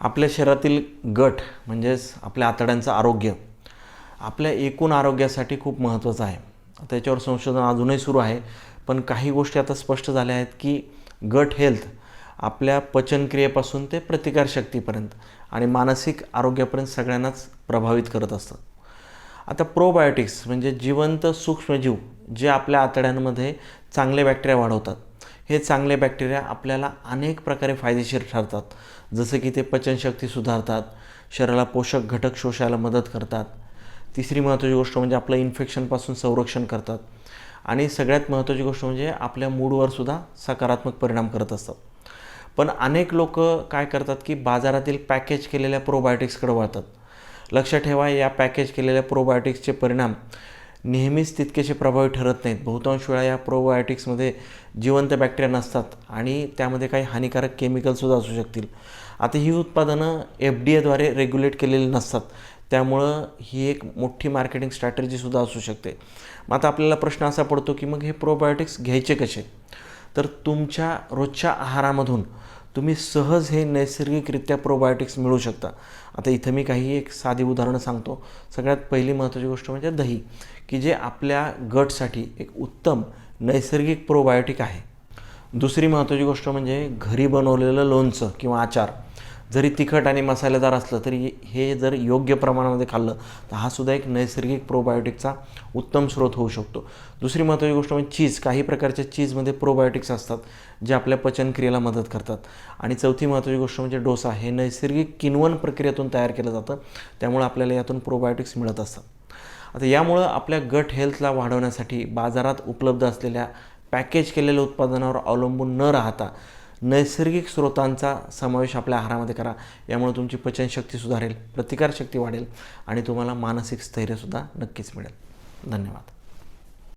आपल्या शरीरातील गट म्हणजेच आपल्या आतड्यांचं आरोग्य आपल्या एकूण आरोग्यासाठी खूप महत्त्वाचं आहे. त्याच्यावर संशोधन अजूनही सुरू आहे. पण काही गोष्टी आता स्पष्ट झाल्या आहेत की गट हेल्थ आपल्या पचनक्रियेपासून ते प्रतिकारशक्तीपर्यंत आणि मानसिक आरोग्यापर्यंत सगळ्यांनाच प्रभावित करत असतं आता प्रोबायोटिक्स म्हणजे जिवंत सूक्ष्मजीव जे आपल्या आतड्यांमध्ये चांगले बॅक्टेरिया वाढवतात. हे चांगले बॅक्टेरिया आपल्याला अनेक प्रकारे फायदेशीर ठरतात. जसं की ते पचनशक्ती सुधारतात शरीराला पोषक घटक शोषायला मदत करतात. तिसरी महत्त्वाची गोष्ट म्हणजे आपलं इन्फेक्शनपासून संरक्षण करतात. आणि सगळ्यात महत्त्वाची गोष्ट म्हणजे आपल्या मूडवर सुद्धा सकारात्मक परिणाम करत असतात. पण अनेक लोक काय करतात की बाजारातील पॅकेज केलेल्या प्रोबायोटिक्सकडे वळतात. लक्षात ठेवा या पॅकेज केलेल्या प्रोबायोटिक्सचे परिणाम नेहमीच तितकेसे प्रभावी ठरत नाहीत. बहुतांश वेळा या प्रोबायोटिक्समध्ये जिवंत बॅक्टेरिया नसतात आणि त्यामध्ये काही हानिकारक केमिकलसुद्धा असू शकतील. आता ही उत्पादनं एफ डी एद्वारे रेग्युलेट केलेली नसतात. त्यामुळं ही एक मोठी मार्केटिंग स्ट्रॅटेजीसुद्धा असू शकते. मग आता आपल्याला प्रश्न असा पडतो की मग हे प्रोबायोटिक्स घ्यायचे कसे? तर तुमच्या रोजच्या आहारामधून तुम्ही सहज हे नैसर्गिकरित्या प्रोबायोटिक्स मिळू शकता. आता इथं मी काही एक साधी उदाहरणं सांगतो. सगळ्यात पहिली महत्त्वाची गोष्ट म्हणजे दही की जे आपल्या गटसाठी एक उत्तम नैसर्गिक प्रोबायोटिक आहे. दुसरी महत्त्वाची गोष्ट म्हणजे घरी बनवलेलं लोणचं किंवा आचार. जरी तिखट आणि मसालेदार असलं तरी हे जर योग्य प्रमाणामध्ये खाल्लं तर हा सुद्धा एक नैसर्गिक प्रोबायोटिकचा उत्तम स्रोत होऊ शकतो. दुसरी महत्त्वाची गोष्ट म्हणजे चीज काही प्रकारच्या चीजमध्ये प्रोबायोटिक्स असतात जे आपल्या पचनक्रियेला मदत करतात. आणि चौथी महत्त्वाची गोष्ट म्हणजे डोसा. हे नैसर्गिक किनवण प्रक्रियेतून तयार केलं जातं. त्यामुळे आपल्याला यातून प्रोबायोटिक्स मिळत असतात. आता यामुळं आपल्या गट हेल्थला वाढवण्यासाठी बाजारात उपलब्ध असलेल्या पॅकेज केलेल्या उत्पादनावर अवलंबून न राहता नैसर्गिक स्रोतांचा समावेश आपल्या आहारामध्ये करा. यामुळे तुमची पचनशक्ती सुधारेल प्रतिकारशक्ती वाढेल आणि तुम्हाला मानसिक स्थैर्यसुद्धा नक्कीच मिळेल. धन्यवाद.